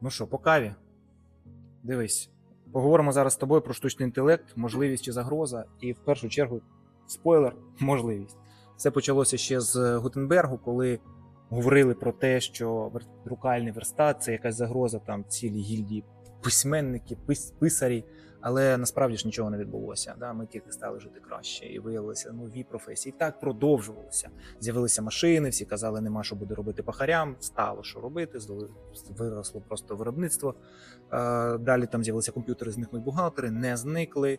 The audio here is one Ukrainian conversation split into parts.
Ну що, по каві? Дивись, поговоримо зараз з тобою про штучний інтелект, можливість чи загроза, і в першу чергу, спойлер, можливість. Все почалося ще з Гутенбергу, коли говорили про те, що друкальний верстат це якась загроза там цілій гільдії письменники, пис- писарі. Але насправді ж нічого не відбулося. Да? Ми тільки стали жити краще і виявилися нові професії. Так продовжувалося. З'явилися машини, всі казали, нема що буде робити пахарям. Стало що робити, виросло просто виробництво. Далі там з'явилися комп'ютери, зникнуть бухгалтери, не зникли.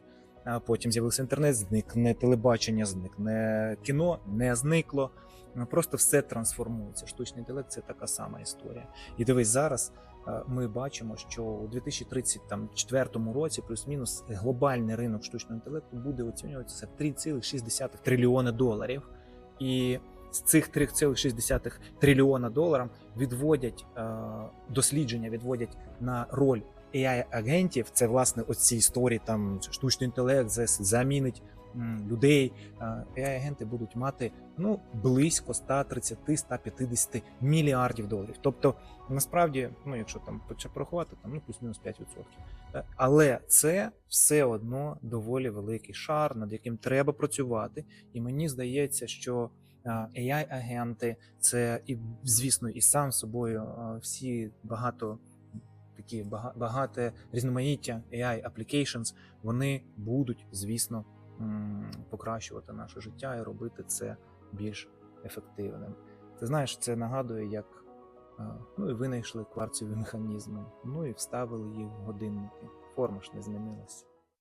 Потім з'явився інтернет, зникне телебачення, зникне кіно, не зникло. Просто все трансформується. Штучний інтелект це така сама історія. І дивись, зараз ми бачимо, що у 2034 році плюс-мінус глобальний ринок штучного інтелекту буде оцінюватися в 3,6 трильйона доларів. І з цих 3,6 трильйона доларів відводять е, дослідження, відводять на роль AI-агентів. Це власне оці історії, там штучний інтелект замінить людей. Е, AI-агенти будуть мати ну близько 130-150 мільярдів доларів. Тобто, насправді, ну якщо там порахувати, там ну плюс-мінус 5%. Е, Але це все одно доволі великий шар, над яким треба працювати. І мені здається, що е, AI-агенти це і звісно, і сам собою всі багато бага- багате різноманіття AI applications, вони будуть, звісно, покращувати наше життя і робити це більш ефективним. Ти знаєш, це нагадує, як е, ну і винайшли кварцеві механізми, ну і вставили їх в годинники. Форма ж не змінилася.